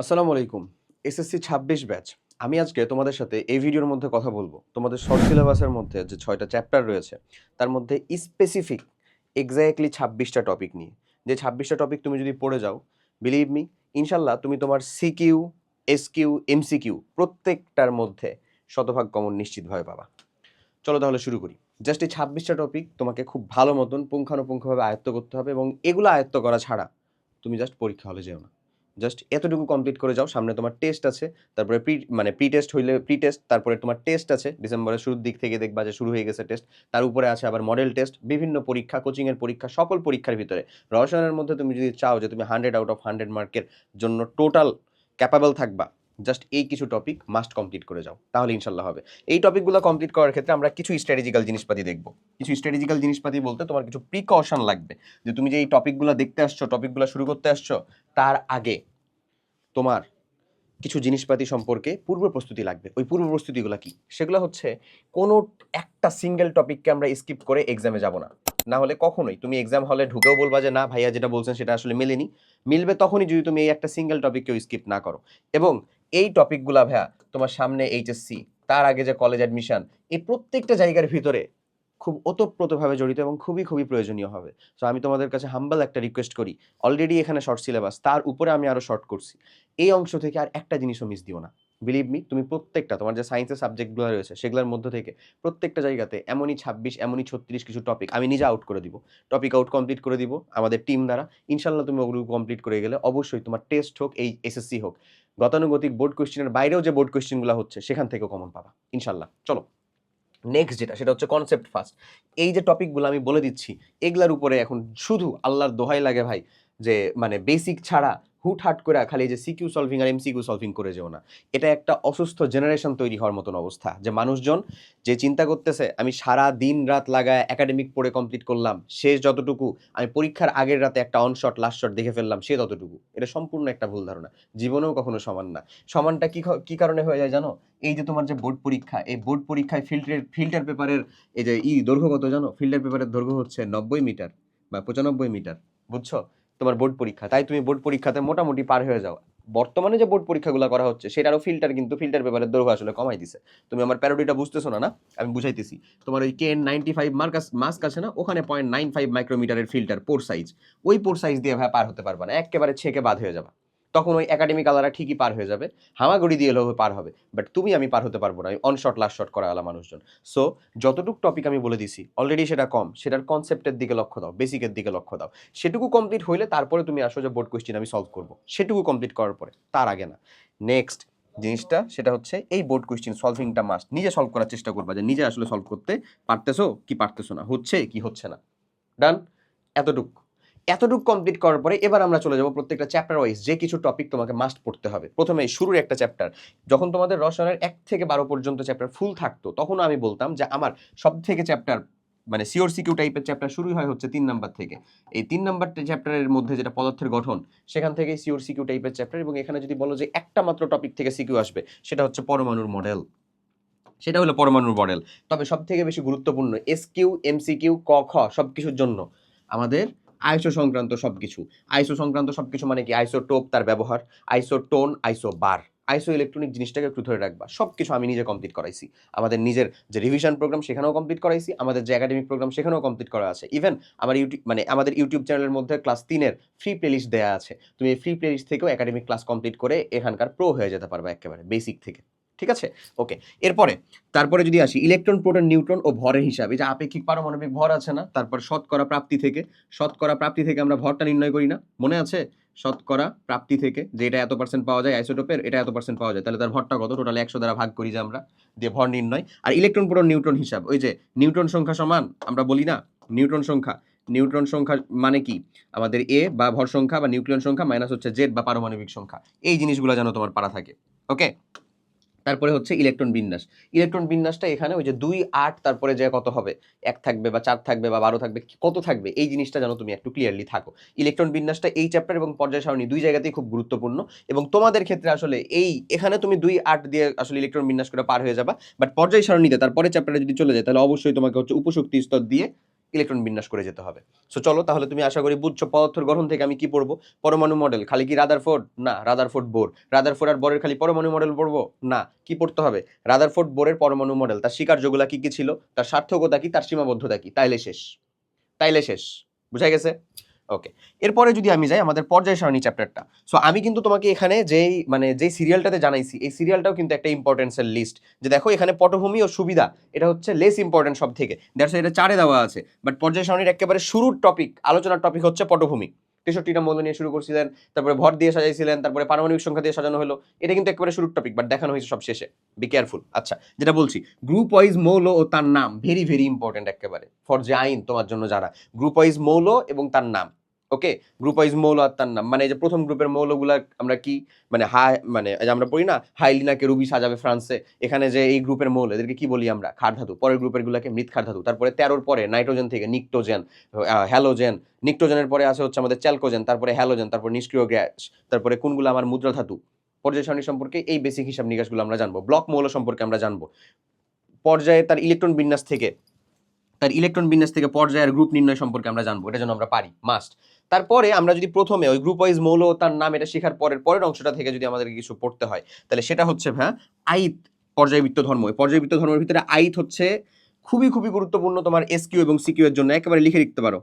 আসসালামু আলাইকুম। এসএসসি ছাব্বিশ ব্যাচ। আমি আজকে তোমাদের সাথে এই ভিডিওর মধ্যে কথা বলব। তোমাদের শর্ট সিলেবাসের মধ্যে যে ছয়টা চ্যাপ্টার রয়েছে, তার মধ্যে স্পেসিফিক এক্স্যাক্টলি ছাব্বিশটা টপিক নিয়ে। যে ছাব্বিশটা টপিক তুমি যদি পড়ে যাও বিলিভ মি ইনশাল্লাহ তুমি তোমার সিকিউ এসকিউ এমসিকিউ প্রত্যেকটার মধ্যে শতভাগ কমন নিশ্চিতভাবে পাবা। চলো তাহলে শুরু করি। জাস্ট এই ছাব্বিশটা টপিক তোমাকে খুব ভালো মতন পুঙ্খানুপুঙ্খভাবে আয়ত্ত করতে হবে এবং এগুলো আয়ত্ত করা ছাড়া তুমি জাস্ট পরীক্ষা হলে যেও না। জাস্ট এতটুকু কমপ্লিট করে যাও, সামনে তোমার টেস্ট আছে, তারপরে প্রি মানে প্রি টেস্ট হইলে প্রি টেস্ট তারপরে তোমার টেস্ট আছে ডিসেম্বরের শুরুর দিক থেকে দেখবা যে শুরু হয়ে গেছে টেস্ট তার উপরে আছে আবার মডেল টেস্ট বিভিন্ন পরীক্ষা কোচিংয়ের পরীক্ষা, সকল পরীক্ষার ভিতরে। রসায়নের মধ্যে তুমি যদি চাও যে তুমি হান্ড্রেড আউট অফ হান্ড্রেড মার্কের জন্য টোটাল ক্যাপাবল থাকবা জাস্ট এই কিছু টপিক মাস্ট কমপ্লিট করে যাও, তাহলে ইনশাল্লাহ হবে। এই টপিকগুলো কমপ্লিট করার ক্ষেত্রে আমরা কিছু স্ট্র্যাটেজিক্যাল জিনিসপাতি দেখব। কিছু স্ট্র্যাটেজিক্যাল জিনিসপাতি বলতে তোমার কিছু প্রিকশন লাগবে যে তুমি যে এই টপিকগুলো দেখতে আসছো টপিকগুলো শুরু করতে আসছো, তার আগে তোমার কিছু জিনিসপাতি সম্পর্কে পূর্ব প্রস্তুতি লাগবে। ওই পূর্ব প্রস্তুতিগুলো কি? সেগুলো হচ্ছে কোনো একটা সিঙ্গেল টপিককে আমরা স্কিপ করে এক্সামে যাব না। না হলে কখনোই। তুমি এক্সাম হলে ঢুকেও বলবা যে, না, ভাইয়া যেটা বলছেন সেটা আসলে মেলেনি। মিলবে তখনই যদি তুমি এই একটা সিঙ্গেল টপিককেও স্কিপ না করো। এবং এই টপিকগুলা ভাইয়া, তোমার সামনে এইচএসসি তার আগে যে কলেজ অ্যাডমিশন এই প্রত্যেকটা জায়গার ভিতরে খুব ওতপ্রোতভাবে জড়িত এবং খুবই খুবই প্রয়োজনীয় হবে। সো আমি তোমাদের কাছে হাম্বাল একটা রিকোয়েস্ট করি। অলরেডি এখানে শর্ট সিলেবাস তার উপরে আমি আরও শর্ট করছি। এই অংশ থেকে আর একটা জিনিসও মিস দিও না। বিলিভ মি তুমি প্রত্যেকটা, তোমার যে সায়েন্সের সাবজেক্টগুলো রয়েছে, সেগুলোর মধ্যে থেকে প্রত্যেকটা জায়গাতে এমনই ছাব্বিশ, এমনই ছত্রিশ কিছু টপিক আমি নিজে আউট করে দিব। টপিক আউট কমপ্লিট করে দিব আমাদের টিম দ্বারা। ইনশাল্লাহ তুমি ওগুলো কমপ্লিট করে গেলে অবশ্যই তোমার টেস্ট হোক, এই এসএসসি হোক, গতানুগতিক বোর্ড কোয়েশ্চেনের বাইরেও যে বোর্ড কোয়েশ্চেনগুলো হচ্ছে, সেখান থেকেও কমন পাবা। ইনশাল্লাহ চলো। নেক্সট যেটা, সেটা হচ্ছে কনসেপ্ট ফার্স্ট এই যে টপিকগুলো আমি বলে দিচ্ছি, এগুলার উপরে এখন শুধু আল্লাহর দোহাই লাগে ভাই, যে মানে বেসিক ছাড়া হুটহাট করে খালি যে সিকিউ সলভিং আর এমসিকিউ সলভিং করে যেও না। এটা একটা অসুস্থ জেনারেশন তৈরি হওয়ার মতন অবস্থা। যে মানুষজন যে চিন্তা করতেছে, আমি সারা দিন রাত লাগায় একাডেমিক পড়ে কমপ্লিট করলাম, শেষ যতটুকু, আমি পরীক্ষার আগের রাতে একটা অনশট লাস্ট শট দেখে ফেললাম, সে ততটুকু। এটা সম্পূর্ণ একটা ভুল ধারণা। জীবনেও কখনো সমান না। সমানটা কি কি কারণে হয়ে যায় জানো? এই যে তোমার যে বোর্ড পরীক্ষা, এই বোর্ড পরীক্ষায় ফিল্টার ফিল্টার পেপারের এই যে ই দৈর্ঘ্য কত জানো? ফিল্টার পেপারের দৈর্ঘ্য হচ্ছে নব্বই মিটার বা পঁচানব্বই মিটার, বুঝছ? তোমার বোর্ড পরীক্ষা, তাই তুমি বোর্ড পরীক্ষাতে মোটামুটি পার হয়ে যাও। বর্তমানে যে বোর্ড পরীক্ষাগুলো করা হচ্ছে সেটারও ফিল্টার কিন্তু ফিল্টার পেপারের দৈর্ঘ্য আসলে কমাই দিছে। তুমি আমার প্যারোডিটা বুঝতেছো না না? আমি বুঝাইতেছি। তোমার ওই কেন নাইনটি ফাইভ মার্কাস মাস্ক আছে না? ওখানে পয়েন্ট নাইন ফাইভ মাইক্রোমিটারের ফিল্টার পোর সাইজ ওই পোর সাইজ দিয়ে ভাই পার হতে পারবে না। একেবারে ছেঁকে বাদ হয়ে যাবা। তখন ওই একাডেমিক আলারা ঠিকই পার হয়ে যাবে। হামাগুড়ি দিয়ে এলেও পার হবে। বাট তুমি আমি পার হতে পারব না। অন শট লাস্ট শট করা আলা মানুষজন। সো যতটুকু টপিক আমি বলে দিছি অলরেডি সেটা কম। সেটার কনসেপ্টের দিকে লক্ষ্য দাও বেসিকের দিকে লক্ষ্য দাও। সেটুকু কমপ্লিট হইলে তারপরে তুমি আসো যে বোর্ড কোয়েশ্চেন আমি সলভ করব। সেটুকু কমপ্লিট করার পরে, তার আগে না। নেক্সট জিনিসটা, সেটা হচ্ছে এই বোর্ড কোয়েশ্চেন সলভিংটা মাস্ট নিজে সলভ করার চেষ্টা করবা যে নিজে আসলে সলভ করতে পারতেছো কি পারতেছো না? হচ্ছে কি হচ্ছে না? ডান এতটুক। এতটুকু কমপ্লিট করার পরে এবার আমরা চলে যাব প্রত্যেকটা চ্যাপ্টার ওয়াইজ যে কিছু টপিক তোমাকে মাস্ট পড়তে হবে। প্রথমে শুরুর একটা চ্যাপ্টার যখন তোমাদের রসায়নের এক থেকে বারো পর্যন্ত চ্যাপ্টার ফুল থাকতো, তখন আমি বলতাম যে আমার সব থেকে চ্যাপ্টার মানে সিওর সিকিউ টাইপের চ্যাপ্টার শুরুই হয় হচ্ছে তিন নাম্বার থেকে। এই তিন নাম্বার চ্যাপ্টারের মধ্যে যেটা পদার্থের গঠন, সেখান থেকে সিওর সিকিউ টাইপের চ্যাপ্টার এবং এখানে যদি বলো যে একটা মাত্র টপিক থেকে সিকিউ আসবে, সেটা হচ্ছে পরমাণুর মডেল সেটা হলো পরমাণুর মডেল তবে সব থেকে বেশি গুরুত্বপূর্ণ এস কিউ এমসিকিউ ক, খ সব কিছুর জন্য আমাদের আইসো সংক্রান্ত সব কিছু আইসো সংক্রান্ত সব কিছু মানে কি? আইসোটোপ তার ব্যবহার, আইসোটোন আইসো বার আইসো ইলেকট্রনিক জিনিসটাকে একটু ধরে রাখবা। সব কিছু আমি নিজে কমপ্লিট করাইছি। আমাদের নিজের যে রিভিশন প্রোগ্রাম সেখানেও কমপ্লিট করাইছি, আমাদের যে একাডেমিক প্রোগ্রাম সেখানেও কমপ্লিট করা আছে। ইভেন আমার ইউটিউব মানে আমাদের ইউটিউব চ্যানেলের মধ্যে ক্লাস তিনের ফ্রি প্লেলিস্ট দেওয়া আছে। তুমি এই ফ্রি প্লেলিস্ট থেকেও একাডেমিক ক্লাস কমপ্লিট করে এখানকার প্রো হয়ে যেতে পারবে একেবারে বেসিক থেকে। ঠিক আছে? ওকে এরপরে, তারপরে যদি আসি ইলেকট্রন প্রোটন নিউট্রন ও ভরের হিসাবে, যে আপেক্ষিক পারমাণবিক ভর আছে না, তারপর শতকরা প্রাপ্তি থেকে, শতকরা প্রাপ্তি থেকে আমরা ভরটা নির্ণয় করি না, মনে আছে? শতকরা প্রাপ্তি থেকে, যে এটা এত পার্সেন্ট পাওয়া যায় আইসোটোপের এটা এত পার্সেন্ট পাওয়া যায়, তাহলে তার ভরটা কত? টোটাল একশো দ্বারা ভাগ করি যে আমরা, দিয়ে ভর নির্ণয়। আর ইলেকট্রন প্রোটন নিউট্রন হিসাব, ওই যে নিউট্রন সংখ্যা সমান, আমরা বলি না নিউট্রন সংখ্যা। নিউট্রন সংখ্যা মানে কি? আমাদের এ বা ভর সংখ্যা বা নিউক্লিয়ন সংখ্যা মাইনাস হচ্ছে জেড বা পারমাণবিক সংখ্যা। এই জিনিসগুলো যেন তোমার পারা থাকে। ওকে তারপরে হচ্ছে ইলেকট্রন বিন্যাস। ইলেকট্রন বিন্যাসটা এখানে ওই যে দুই আট তারপরে যে কত হবে? এক থাকবে বা চার থাকবে বা বারো থাকবে কত থাকবে? এই জিনিসটা যেন তুমি একটু ক্লিয়ারলি থাকো। ইলেকট্রন বিন্যাসটা এই চ্যাপ্টার এবং পর্যায় সারণী দুই জায়গাতেই খুব গুরুত্বপূর্ণ এবং তোমাদের ক্ষেত্রে আসলে এই এখানে তুমি দুই আট দিয়ে আসলে ইলেকট্রন বিন্যাস করে পার হয়ে যাবা। বাট পর্যায় সারণীতে তারপরে চ্যাপ্টারে যদি চলে যায়, তাহলে অবশ্যই তোমাকে হচ্ছে উপশক্তি স্তর দিয়ে ইলেকট্রন বিন্যাস করে যেতে হবে। সো চলো তাহলে তুমি আশা করি বুঝছ পদার্থের গঠন থেকে আমি কি পড়ব? পরমাণু মডেল খালি কি রাদার ফোর্ড না রাদার রাদারফোর্ড বোর রাদারফোর্ড আর বোরের খালি পরমাণু মডেল পড়ব? না, কি পড়তে হবে? রাদার ফোর্ড বোরের পরমাণু মডেল তার স্বীকার্যগুলা কি কি ছিল? তার সার্থকতা কি? তার সীমাবদ্ধতা কি? তাইলে শেষ। তাইলে শেষ। বুঝা গেছে? ওকে এরপরে যদি আমি যাই আমাদের পর্যায় সারণী চ্যাপ্টারটা সো আমি কিন্তু তোমাকে এখানে যেই মানে যেই সিরিয়ালটাতে জানাইছি, এই সিরিয়ালটাও কিন্তু একটা ইম্পর্টেন্সের লিস্ট যে দেখো, এখানে পটভূমি ও সুবিধা, এটা হচ্ছে লেস ইম্পর্টেন্ট সব থেকে দ্যাটস এটা চারে দেওয়া আছে। বাট পর্যায় সারণীর একেবারে শুরুর টপিক আলোচনার টপিক হচ্ছে পটভূমি। তেষট্টিটা মৌল নিয়ে শুরু করছিলেন, তারপরে ভর দিয়ে সাজাইছিলেন, তারপরে পারমাণবিক সংখ্যা দিয়ে সাজানো হলো। এটা কিন্তু একেবারে শুরুর টপিক বাট দেখানো হয়েছে সব শেষে। বি কেয়ারফুল আচ্ছা যেটা বলছি গ্রুপ ওয়াইজ মৌল ও তার নাম ভেরি ভেরি ইম্পর্টেন্ট একেবারে ফর যে আইন তোমার জন্য যারা। গ্রুপ ওয়াইজ মৌল এবং তার নাম। ওকে গ্রুপ ওয়াইজ মৌল আর তার নাম। মানে যে প্রথম গ্রুপের মৌলগুলা আমরা কি? মানে হাই মানে আমরা পড়ি না হাইলিনাকে রুবি সাজাবে ফ্রান্সে। এখানে যে এই গ্রুপের মৌল, এদেরকে কি বলি আমরা? খার ধাতু। পরের গ্রুপের গুলাকে মৃত খার ধাতু। তারপরে তেরোর পরে নাইট্রোজেন থেকে নিকটোজেন হ্যালোজেন। নিকটোজেনের পরে আছে হচ্ছে আমাদের চ্যালকোজেন, তারপরে হ্যালোজেন, তারপর নিষ্ক্রিয় গ্যাস, তারপরে কোনগুলো আমার মুদ্রা ধাতু? পর্যায় সারণী সম্পর্কে এই বেসিক হিসাব নিকাশগুলো আমরা জানব। ব্লক মৌল সম্পর্কে আমরা জানব। পর্যায়ে তার ইলেকট্রন বিন্যাস থেকে, তার ইলেকট্রন বিন্যাস থেকে পর্যায়ের গ্রুপ নির্ণয় সম্পর্কে আমরা জানব। এটা যেন আমরা পারি। মাস্ট তারপরে আমরা যদি প্রথমে ওই গ্রুপ ওয়াইজ মৌল তার নাম এটা শেখার পরের পরের অংশটা থেকে যদি আমাদের কিছু পড়তে হয়, তাহলে সেটা হচ্ছে হ্যাঁ আইত পর্যায়বৃত্ত ধর্ম। পর্যায়বৃত্ত ধর্মের ভিতরে আইত হচ্ছে খুবই খুবই গুরুত্বপূর্ণ তোমার এসকিউ এবং সিকিউ এর জন্য। একেবারে লিখে লিখতে পারো।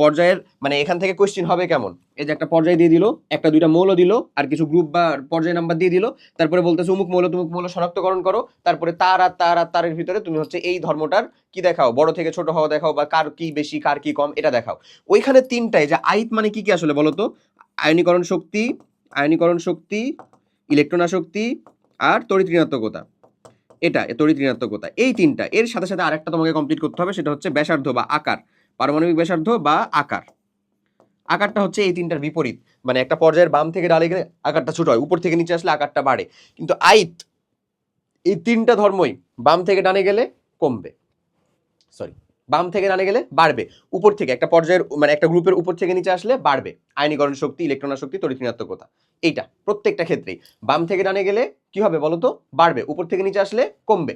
পর্যায়ের মানে এখান থেকে কোয়েশ্চেন হবে কেমন? এই যে একটা পর্যায় দিয়ে দিল, একটা দুইটা মৌল দিল, আর কিছু গ্রুপ বা পর্যায় নাম্বার দিয়ে দিল, তারপরে বলতেছে অমুক মৌল, তুমুক মৌল শনাক্তকরণ করো, তারপরে তার আর তার আর তারের ভিতরে তুমি হচ্ছে এই ধর্মটার কি দেখাও? বড় থেকে ছোট হওয়া দেখাও বা কার কি বেশি, কার কি কম, এটা দেখাও। ওইখানে তিনটায় যে আইত মানে কি কি আসলে বলো তো? আয়নীকরণ শক্তি আয়নীকরণ শক্তি ইলেকট্রন আসক্তি আর তড়িৎ এটা তড়িৎ ঋণাত্মকতা এই তিনটা, এর সাথে সাথে আরেকটা তোমাকে কমপ্লিট করতে হবে, সেটা হচ্ছে ব্যাসার্ধ বা আকার। পারমাণবিক ব্যাসার্ধ বা আকার। আকারটা হচ্ছে এই তিনটার বিপরীত। মানে একটা পর্যায়ের বাম থেকে ডালে গেলে আকারটা ছোট হয়, উপর থেকে নিচে আসলে আকারটা বাড়ে। কিন্তু আইত এই তিনটা ধর্মই বাম থেকে ডানে গেলে কমবে। সরি বাম থেকে ডানে গেলে বাড়বে। উপর থেকে একটা পর্যায়ের মানে একটা গ্রুপের উপর থেকে নিচে আসলে বাড়বে। আয়নীকরণ শক্তি, ইলেকট্রন শক্তি, তড়িৎ ঋণাত্মকতা, এইটা প্রত্যেকটা ক্ষেত্রেই। বাম থেকে ডানে গেলে কি হবে বলতো? বাড়বে। উপর থেকে নিচে আসলে কমবে।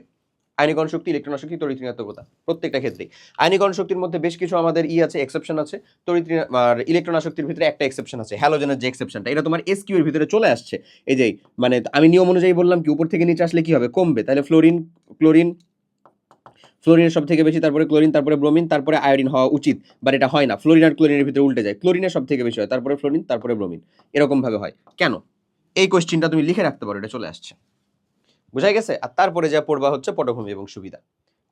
আয়নীকরণ শক্তি ইলেকট্রন শক্তি তড়িৎ ঋণাত্মকতা, প্রত্যেকটা ক্ষেত্রেই। আয়নীকরণ শক্তির মধ্যে বেশ কিছু আমাদের ই আছে এক্সেপশন আছে। তড়িৎ ইলেকট্রন শক্তির ভিতরে একটা এক্সেপশন আছে হ্যালোজেনের যে এক্সেপশনটা এটা তোমার এস এর ভিতরে চলে আসছে। এই যে মানে আমি নিয়ম অনুযায়ী বললাম কি, উপর থেকে নিচে আসলে কি হবে? কমবে। তাহলে ফ্লোরিন ক্লোরিন ফ্লোরিনের সব থেকে বেশি, তারপরে ক্লোরিন তারপরে ব্রোমিন তারপরে আয়োডিন হওয়া উচিত। বাট এটা হয় না। ফ্লোরিন আর ক্লোরিনের ভিতরে উল্টে যায়। ক্লোরিনের সব থেকে বেশি হয়, তারপরে ফ্লোরিন তারপরে ব্রোমিন এরকম ভাবে হয়। কেন? এই কোশ্চিনটা তুমি লিখে রাখতে পারো, এটা চলে আসছে। বুঝাই গেছে? আর তারপরে যা পড়বা হচ্ছে পটভূমি এবং সুবিধা।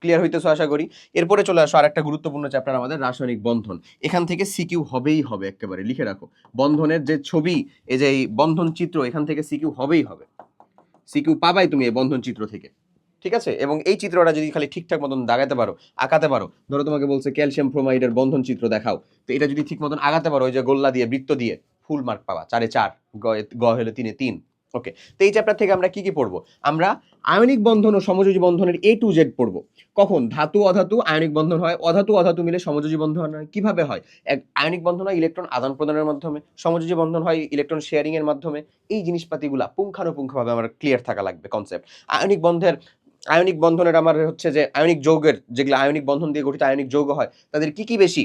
ক্লিয়ার হইতেছো আশা করি? এরপরে চলে আসো আরেকটা গুরুত্বপূর্ণ চ্যাপ্টার আমাদের রাসায়নিক বন্ধন। এখান থেকে সিকিউ হবেই হবে একেবারে, লিখে রাখো। বন্ধনের যে ছবি, এই যে বন্ধন চিত্র, এখান থেকে সিকিউ হবেই হবে। সিকিউ পাবাই তুমি এই বন্ধন চিত্র থেকে। ঠিক আছে? এবং এই চিত্রটা যদি খালি ঠিকঠাক মতন দাগাতে পারো, আঁকাতে পারো, ধরো তোমাকে বলছে ক্যালসিয়াম ফ্রোমাইডের বন্ধন চিত্র দেখাও। তো এটা যদি ঠিক মতন আগাতে পারো, ওই যে গোল্লা দিয়ে, বৃত্ত দিয়ে, ফুল মার্ক পাবা, চারে চার গ হলে তিনে তিন। ওকে তো এই চ্যাপ্টার থেকে আমরা কি কি পড়ব? আমরা আয়নিক বন্ধন ও সমযোজী বন্ধনের এ টু জেড পড়ব। কখন? ধাতু, অধাতু, আয়নিক বন্ধন হয়। অধাতু অধাতু মিলে সমযোজী বন্ধন হয়। কীভাবে হয়? এক, আয়নিক বন্ধন হয় ইলেকট্রন আদান প্রদানের মাধ্যমে, সমযোজী বন্ধন হয় ইলেকট্রন শেয়ারিংয়ের মাধ্যমে। এই জিনিসপাতিগুলা পুঙ্খানুপুঙ্খভাবে আমার ক্লিয়ার থাকা লাগবে কনসেপ্ট আয়নিক বন্ধের, আয়নিক বন্ধনের আমার হচ্ছে যে আয়নিক যৌগের, যেগুলো আয়নিক বন্ধন দিয়ে গঠিত আয়নিক যৌগ হয়, তাদের কি কি বেশি?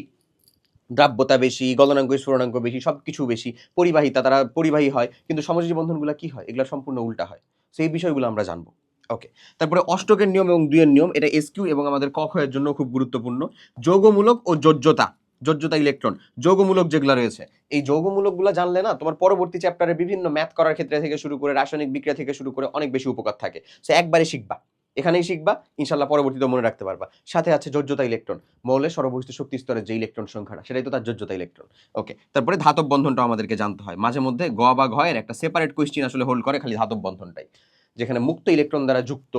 দ্রাব্যতা বেশি, গলনাঙ্ক, স্ফুরণাঙ্ক বেশি সব কিছু বেশি পরিবাহিতা তারা পরিবাহী হয়, কিন্তু সমযোজী বন্ধনগুলো কি হয়? এগুলো সম্পূর্ণ উল্টা হয়। সেই বিষয়গুলো আমরা জানব। ওকে তারপরে অষ্টকের নিয়ম এবং দুইয়ের নিয়ম, এটা এসকিউ এবং আমাদের ক খ এর জন্য খুব গুরুত্বপূর্ণ। যৌগমূলক ও যোজ্যতা যোজ্যতা ইলেকট্রন যৌগমূলক যেগুলো রয়েছে। এই যৌগমূলকগুলো জানলে না, তোমার পরবর্তী চ্যাপ্টারে বিভিন্ন ম্যাথ করার ক্ষেত্রে থেকে শুরু করে, রাসায়নিক বিক্রিয়া থেকে শুরু করে অনেক বেশি উপকার থাকে। সে একবারে শিখবা। এখানেই শিখবা, ইনশাল্লাহ পরবর্তীতে মনে রাখতে পারবা। সাথে আছে যোজ্যতা ইলেকট্রন। মৌলের সর্ববহিষ্ঠ শক্তি স্তরের যে ইলেকট্রন সংখ্যাটা, সেটাই তো তার যোজ্যতা ইলেকট্রন। ওকে তারপরে ধাতব বন্ধনটা আমাদেরকে জানতে হয়। মাঝে মধ্যে গ বা ঘয়ের একটা সেপারেট কোয়েশ্চিন আসলে হোল্ড করে খালি ধাতব বন্ধনটাই। যেখানে মুক্ত ইলেকট্রন দ্বারা যুক্ত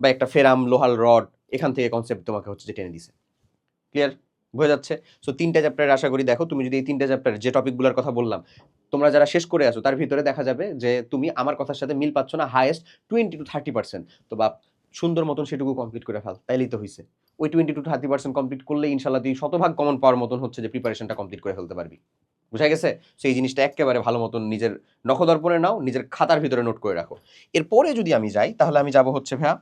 বা একটা ফেরাম লোহাল রড, এখান থেকে কনসেপ্ট তোমাকে হচ্ছে যে টেনে দিছে। ক্লিয়ার বোঝা যাচ্ছে? সো তিনটা চ্যাপ্টারের আশা করি দেখো, তুমি যদি এই তিনটা চ্যাপ্টারের যে টপিকগুলোর কথা বললাম, তোমরা যারা শেষ করে আছো, তার ভিতরে দেখা যাবে যে তুমি আমার কথার সাথে মিল পাচ্ছ না highest twenty two thirty percent তো বা সুন্দর মতন সেটুকু কমপ্লিট করে ফেল, তাইলেই তো হয়েছে ওই twenty two thirty percent complete করলে ইনশাল্লাহ তুই শতভাগ কমন পাওয়ার মতন হচ্ছে যে প্রিপারেশনটা কমপ্লিট করে ফেলতে পারবি। বুঝা গেছে? সেই জিনিসটা একেবারে ভালো মতন নিজের নখদর্পণে নাও, নিজের খাতার ভিতরে নোট করে রাখো। এরপরে যদি আমি যাই, তাহলে আমি যাব হচ্ছে ভাইয়া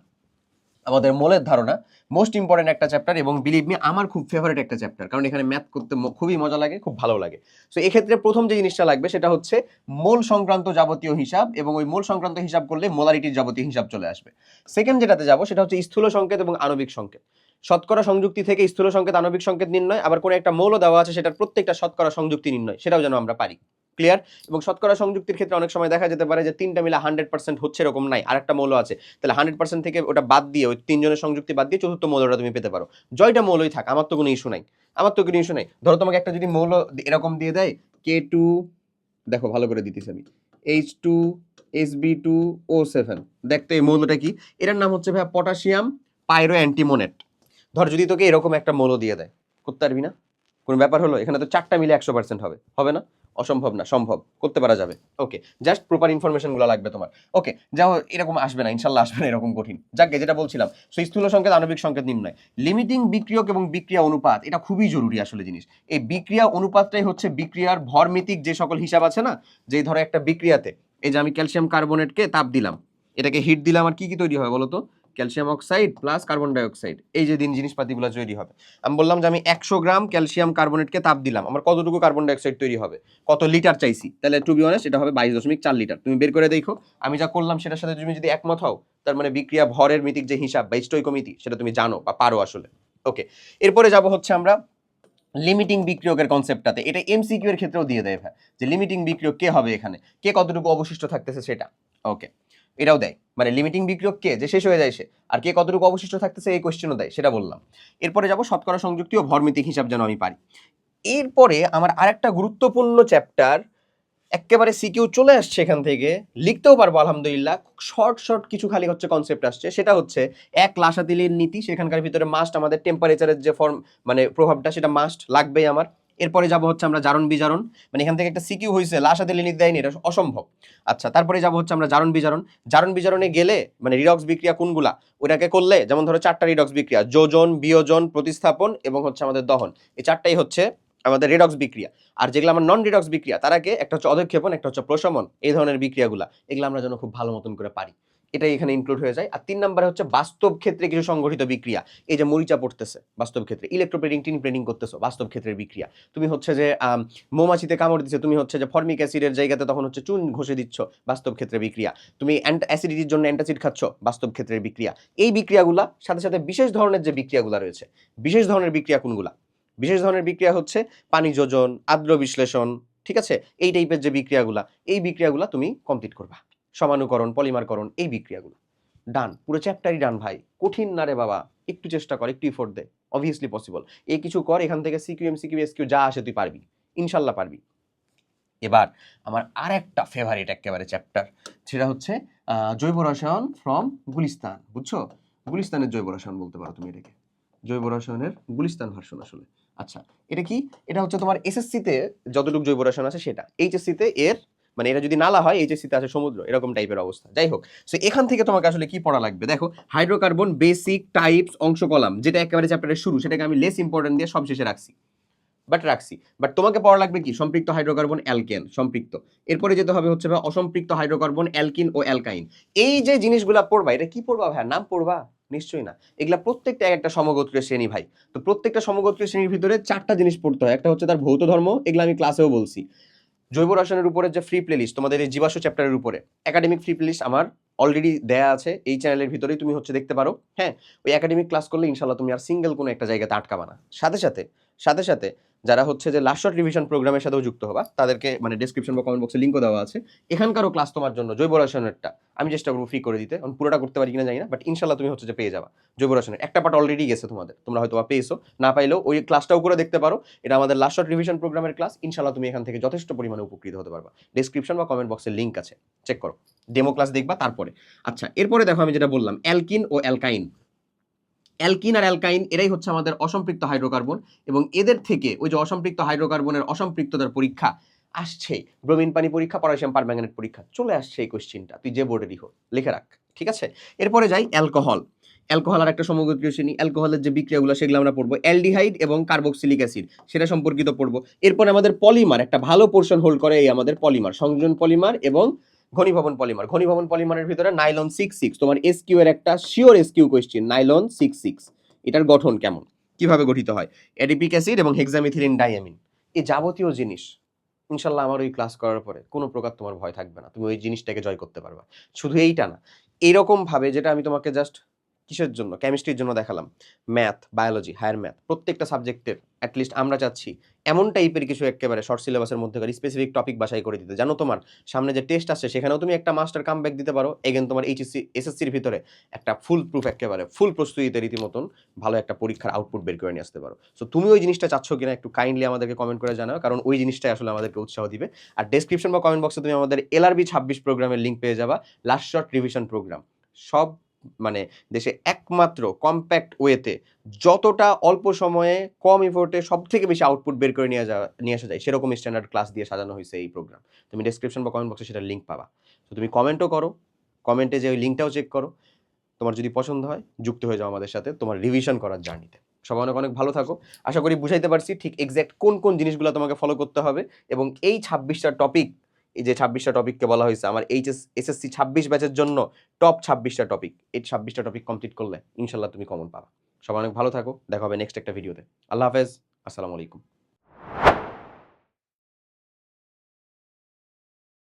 আমাদের মোলের ধারণা মোস্ট ইম্পর্টেন্ট একটা চ্যাপ্টার এবং বিলিভ মি আমার খুব ফেভারিট একটা চ্যাপ্টার কারণ এখানে ম্যাথ করতে খুবই মজা লাগে, খুব ভালো লাগে। সো এক্ষেত্রে প্রথম যে জিনিসটা লাগবে সেটা হচ্ছে মোল সংক্রান্ত যাবতীয় হিসাব এবং ওই মোল সংক্রান্ত হিসাব করলে মোলারিটির যাবতীয় হিসাব চলে আসবে। সেকেন্ড যেটাতে যাব সেটা হচ্ছে স্থূল সংকেত এবং আণবিক সংকেত। শতকরা সংযুক্তি থেকে স্থূল সংকেত আণবিক সংকেত নির্ণয়, আবার কোনো একটা মৌল দেওয়া আছে সেটার প্রত্যেকটা শতকরা সংযুক্তি নির্ণয়, সেটাও যেন আমরা পারি। ক্লিয়ার এবং শতকরা সংযুক্তির ক্ষেত্রে অনেক সময় দেখা যেতে পারে যে তিনটা মিলে হান্ড্রেড পার্সেন্ট হচ্ছে এরকম নাই, আরেকটা মৌল আছে। তাহলে হান্ড্রেড পার্সেন্ট থেকে ওটা বাদ দিয়ে ওই তিনজনের সংযুক্তি বাদ দিয়ে চতুর্থ মৌলটা তুমি পেতে পারো। জয়টা মৌলই থাক, আমার তো কোনো ইস্যু নাই। আমার তো কোনো ইস্যু নাই। ধরো তোমাকে একটা যদি মৌল এরকম দিয়ে দেয় কে টু দেখো ভালো করে দিতেছি আমি H two S B two O seven দেখতো এই মৌলটা কি? এটার নাম হচ্ছে ভাইয়া পটাশিয়াম পাইরো অ্যান্টিমোনেট ধর যদি তোকে এরকম একটা মৌল দিয়ে দেয়, করতে পারবি না? কোনো ব্যাপার হলো? এখানে তো চারটা মিলে একশো পার্সেন্ট হবে হবে না? অসম্ভব না, সম্ভব। করতে পারা যাবে। ওকে জাস্ট প্রপার ইনফরমেশনগুলো লাগবে তোমার। ওকে যাও, এরকম আসবে না, ইনশাল্লাহ আসবে না, এরকম কঠিন। যাকে যেটা বলছিলাম সেই স্থূল সংকেত, আণবিক সংকেত নির্ণয় লিমিটিং বিক্রিয়ক এবং বিক্রিয়া অনুপাত, এটা খুবই জরুরি আসলে জিনিস। এই বিক্রিয়া অনুপাতটাই হচ্ছে বিক্রিয়ার ভরমিতিক যে সকল হিসাব আছে না যে ধরো একটা বিক্রিয়াতে, এই যে আমি ক্যালসিয়াম কার্বনেটকে তাপ দিলাম, এটাকে হিট দিলাম, আর কি কি তৈরি হয় বলো তো? Calcium oxide plus carbon dioxide এই যে দিন জিনিসপাতিগুলো তৈরি হবে। আমি বললাম যে আমি একশো গ্রাম ক্যালসিয়াম কার্বনেটকে তাপ দিলাম, আমার কতটুকু কার্বন ডাইঅক্সাইড তৈরি হবে? কত লিটার চাইছি? তাহলে টু বি অনেস্ট এটা হবে বাইশ দশমিক চার লিটার তুমি বের করে দেখো, আমি যা করলাম সেটার সাথে তুমি যদি একমত হও, তার মানে বিক্রিয়া ভরের মিতিক যে হিসাব বা স্টৈকমিতি সেটা তুমি জানো বা পারো আসলে। ওকে এরপরে যাব হচ্ছে আমরা লিমিটিং বিক্রিয়কের কনসেপ্টটাতে এটা এমসিকিউ এর ক্ষেত্রেও দিয়ে দেয় ভাই, যে লিমিটিং বিক্রিয়ক কে হবে এখানে? কে কতটুকু অবশিষ্ট থাকতেছে সেটা? ওকে এটাও দেয়। মানে লিমিটিং বিক্রিয়ক কে? যে শেষ হয়ে যায় সে। আর কে কতটুকু অবশিষ্ট থাকতেছে এই কোয়েশ্চেনও দেয়, সেটা বললাম। এরপরে যাব শতকরা সংযুক্তি ও ভরমিতিক হিসাব যেন আমি পারি। এরপরে আমার আরেকটা গুরুত্বপূর্ণ চ্যাপ্টার একেবারে সিকিউ চলে আসছে এখান থেকে। লিখতেও পারব, আলহামদুলিল্লাহ। শর্ট শর্ট কিছু খালি হচ্ছে কনসেপ্ট আসছে। সেটা হচ্ছে এক লাসাতিলের নীতি, সেখানকার ভিতরে মাস্ট আমাদের টেম্পারেচারের যে ফর্ম মানে প্রভাবটা, সেটা মাস্ট লাগবেই আমার। এরপরে যাব হচ্ছে আমরা জারণ বিজারণ। মানে এখান থেকে একটা সিকিউ হয়েছে লাসাতিলের নীতি দেয়নি, এটা অসম্ভব। আচ্ছা তারপরে যাব হচ্ছে আমরা জারণ বিজারণ। জারণ বিজারণে গেলে মানে রিডক্স বিক্রিয়া কোনগুলা? ওটাকে করলে, যেমন ধরো চারটা রিডক্স বিক্রিয়া, যোজন, বিয়োজন, প্রতিস্থাপন এবং হচ্ছে আমাদের দহন। এই চারটাই হচ্ছে আমাদের রিডক্স বিক্রিয়া। আর যেগুলো আমার নন রিডক্স বিক্রিয়া তারাকে একটা হচ্ছে অধক্ষেপণ, একটা হচ্ছে প্রশমন, এই ধরনের বিক্রিয়াগুলা। এগুলো আমরা যেন খুব ভালো মতন করে পারি। এটাই এখানে ইনক্লুড হয়ে যায়। আর তিন নম্বরে হচ্ছে বাস্তব ক্ষেত্রে কিছু সংগঠিত বিক্রিয়া। এই যে মরিচা পড়তেছে বাস্তব ক্ষেত্রে ইলেকট্রোপ্রেডিং টিন প্রেডিং করতেছো বাস্তব ক্ষেত্রের বিক্রিয়া। তুমি হচ্ছে যে মৌমাছিতে কামড় দিচ্ছে, তুমি হচ্ছে যে ফর্মিক অ্যাসিডের জায়গাতে তখন হচ্ছে চুন ঘষে দিচ্ছ বাস্তব ক্ষেত্রের বিক্রিয়া। তুমি অ্যাসিডিটির জন্য অ্যান্টাসিড খাচ্ছ বাস্তব ক্ষেত্রের বিক্রিয়া। এই বিক্রিয়াগুলা, সাথে সাথে বিশেষ ধরনের যে বিক্রিয়াগুলা রয়েছে, বিশেষ ধরনের বিক্রিয়া কোনগুলা? বিশেষ ধরনের বিক্রিয়া হচ্ছে পানি যোজন আদ্র বিশ্লেষণ, ঠিক আছে? এই টাইপের যে বিক্রিয়াগুলা, এই বিক্রিয়াগুলা তুমি কমপ্লিট করবা। সমানুকরণ, পলিমারকরণ, এই বিক্রিয়াগুলো। ডান, পুরো চ্যাপ্টারই ডান ভাই। কঠিন না রে বাবা। একটু চেষ্টা কর, একটু ইফোর্ট দে। অবভিয়াসলি পসিবল এই কিছু কর, এখান থেকে সিকিউ এম সিকিউ এসকিউ যা আসে তুই পারবি। ইনশাল্লাহ পারবি। এবার, আমার আর একটা ফেভারিট একেবারে চ্যাপ্টার সেটা হচ্ছে জৈব রসায়ন ফ্রম গুলিস্তান, বুঝছ? গুলিস্তানের জৈব রসায়ন বলতে পারো তুমি এটাকে। জৈব রসায়নের গুলিস্তান ভার্সন আসলে। আচ্ছা এটা কি? এটা হচ্ছে তোমার এসএসসিতে যতটুকু জৈব রসায়ন আছে সেটা। এইচএসসিতে এর মানে এটা যদি নালা হয় এইচএসসিতে আছে সমুদ্র, এরকম টাইপের অবস্থা। যাই হোক সো এখান থেকে তোমাকে আসলে কি পড়া লাগবে? দেখো হাইড্রোকার্বন বেসিক টাইপস অংশ কলাম, যেটা একেবারে চ্যাপ্টারের শুরু, সেটাকে আমি লেস ইম্পর্টেন্ট দিয়ে সব শেষে রাখছি। বাট রাখছি। বাট তোমাকে পড়া লাগবে কি? সম্পৃক্ত হাইড্রোকার্বন অ্যালকেন সম্পৃক্ত। এরপরে যেতে হবে হচ্ছে অসম্পৃক্ত হাইড্রোকার্বন অ্যালকিন ও অ্যালকাইন এই যে জিনিসগুলা পড়বা, এটা কি পড়বা ভাই নাম পড়বা? নিশ্চয়ই না। এগুলা প্রত্যেকটা এক একটা সমগোত্রীয় শ্রেণি ভাই। তো প্রত্যেকটা সমগোত্রীয় শ্রেণির ভিতরে চারটা জিনিস পড়তে হয়। একটা হচ্ছে তার ভৌত ধর্ম, এগুলো আমি ক্লাসেও বলছি। জৈব রসায়নের উপরে যে ফ্রি প্লেলিস্ট তোমাদের এই জীবাশ্ম চ্যাপ্টারের উপরে একাডেমিক ফ্রি প্লেলিস্ট আমার অলরেডি দেয়া আছে, এই চ্যানেলের ভিতরেই তুমি হচ্ছে দেখতে পারো হ্যাঁ? ওই একাডেমিক ক্লাস করলে ইনশাল্লাহ তুমি আর সিঙ্গেল কোনো একটা জায়গাতে আটকাবা না। সাথে সাথে সাথে সাথে যারা হচ্ছে যে লাস্ট রিভিশন প্রোগ্রামের সাথেও যুক্ত হবা, তাদেরকে মানে ডিসক্রিপশন বা কমেন্ট বক্সে লিঙ্কও দেওয়া আছে। এখানকারও ক্লাস তোমার জন্য জৈব রসায়নেরটা, আমি চেষ্টা করব ফ্রি করে দিতে। আমি পুরোটা করতে পারি কিনা জানি না বাট ইনশাল্লাহ তুমি হচ্ছে যে পেয়ে যাবা জৈব রসায়নের। একটা পার্ট অলরেডি গেছে তোমাদের, তোমরা হয়তো বা পেয়েছ, না পাইলেও ওই ক্লাসটাও করে দেখতে পারো। এটা আমাদের লাস্ট রিভিশন প্রোগ্রামের ক্লাস ইনশাল্লাহ তুমি এখান থেকে যথেষ্ট পরিমাণে উপকৃত হতে পারবা। ডিসক্রিপশন বা কমেন্ট বক্সের লিঙ্ক আছে চেক করো। ডেমো ক্লাস দেখবা, তারপরে। আচ্ছা এরপরে দেখো আমি যেটা বললাম অ্যালকিন ও অ্যালকাইন অ্যালকিন আর অ্যালকাইন এরাই হচ্ছে আমাদের অসম্পৃক্ত হাইড্রোকার্বন এবং এদের থেকে ওই যে অসম্পৃক্ত হাইড্রোকার্বনের অসম্পৃক্ততার পরীক্ষা আসছে। ব্রোমিন পানি পরীক্ষা, পটাশিয়াম পারম্যাঙ্গানেট পরীক্ষা, চলে আসছে এই কোশ্চিনটা তুই যে বোর্ডেরই হোক লিখে রাখ, ঠিক আছে? এরপরে যাই অ্যালকোহল। অ্যালকোহল আর একটা সমগোত্রীয় শ্রেণি অ্যালকোহলের যে বিক্রিয়াগুলো, সেগুলো আমরা পড়ব। অ্যালডিহাইড এবং কার্বক্সিলিক অ্যাসিড, সেটা সম্পর্কিত পড়ব। এরপরে আমাদের পলিমার, একটা ভালো পোর্শন হোল্ড করে এই আমাদের পলিমার, সংযোজন পলিমার এবং ঘনীভবন পলিমার। ঘনীভবন পলিমারের ভিতরে নাইলন সিক্স সিক্স তোমার এসকিউ এর একটা sure SQ question nylon six six এটার গঠন কেমন? কীভাবে গঠিত হয়? এডিপিক অ্যাসিড এবং হেক্সামিথিলিন ডাইয়ামিন এই যাবতীয় জিনিস। ইনশাল্লাহ আমার ওই ক্লাস করার পরে কোনো প্রকার তোমার ভয় থাকবে না। তুমি ওই জিনিসটাকে জয় করতে পারবা। শুধু এইটা না। এইরকম ভাবে যেটা আমি তোমাকে জাস্ট কিসের জন্য? কেমিস্ট্রির জন্য দেখালাম। ম্যাথ বায়োলজি হায়ার ম্যাথ প্রত্যেকটা সাবজেক্টের অ্যাটলিস্ট আমরা চাচ্ছি এমন টাইপের কিছু একেবারে শর্ট সিলেবাসের মধ্যে স্পেসিফিক টপিক বাছাই করে দিতে। জানো তোমার? সামনে যে টেস্ট আসছে, সেখানেও তুমি একটা মাস্টার কাম ব্যাক দিতে পারো। এগেন তোমার এইচএসসি এসএসসির ভিতরে একটা ফুল প্রুফ একেবারে ফুল প্রস্তুতিতে রীতিমতন ভালো একটা পরীক্ষার আউটপুট বের করে নিয়ে আসতে পারো। সো তুমি ওই জিনিসটা চাচ্ছ কিনা একটু কাইন্ডলি আমাদেরকে কমেন্ট করে জানাও, কারণ ওই জিনিসটাই আসলে আমাদেরকে উৎসাহ দিবে। আর ডেসক্রিপশন বা কমেন্ট বক্সে তুমি আমাদের এলআরবি ছাব্বিশ প্রোগ্রামের লিঙ্ক পেয়ে যাবা। লাস্ট শর্ট রিভিশন প্রোগ্রাম সব মানে দেশে একমাত্র কম্প্যাক্ট ওয়েতে যতটা অল্প সময়ে কম ইফোর্টে সব থেকে বেশি আউটপুট বের করে নিয়ে যাওয়া, নিয়ে আসা যায়, সেরকম স্ট্যান্ডার্ড ক্লাস দিয়ে সাজানো হয়েছে এই প্রোগ্রাম তুমি ডেসক্রিপশন বা কমেন্ট বক্সে সেটার লিঙ্ক পাবা। তো তুমি কমেন্টও করো কমেন্টে যে ওই লিঙ্কটাও চেক করো। তোমার যদি পছন্দ হয়, যুক্ত হয়ে যাও আমাদের সাথে তোমার রিভিশন করার জার্নিতে সবাই অনেক অনেক ভালো থাকো। আশা করি বুঝাইতে পারছি ঠিক এক্স্যাক্ট কোন কোন জিনিসগুলো তোমাকে ফলো করতে হবে এবং এই ছাব্বিশটা টপিক এই যে ছাব্বিশটা টপিককে বলা হয়েছে, আমার এইচএস এসএসসি ছাব্বিশ ব্যাচের জন্য টপ ছাব্বিশটা টপিক এই ছাব্বিশটা টপিক কমপ্লিট করলে ইনশাল্লাহ তুমি কমন পাবা। সবাই অনেক ভালো থাকো, দেখা হবে নেক্সট একটা ভিডিওতে আল্লাহ হাফেজ, আসসালামু আলাইকুম।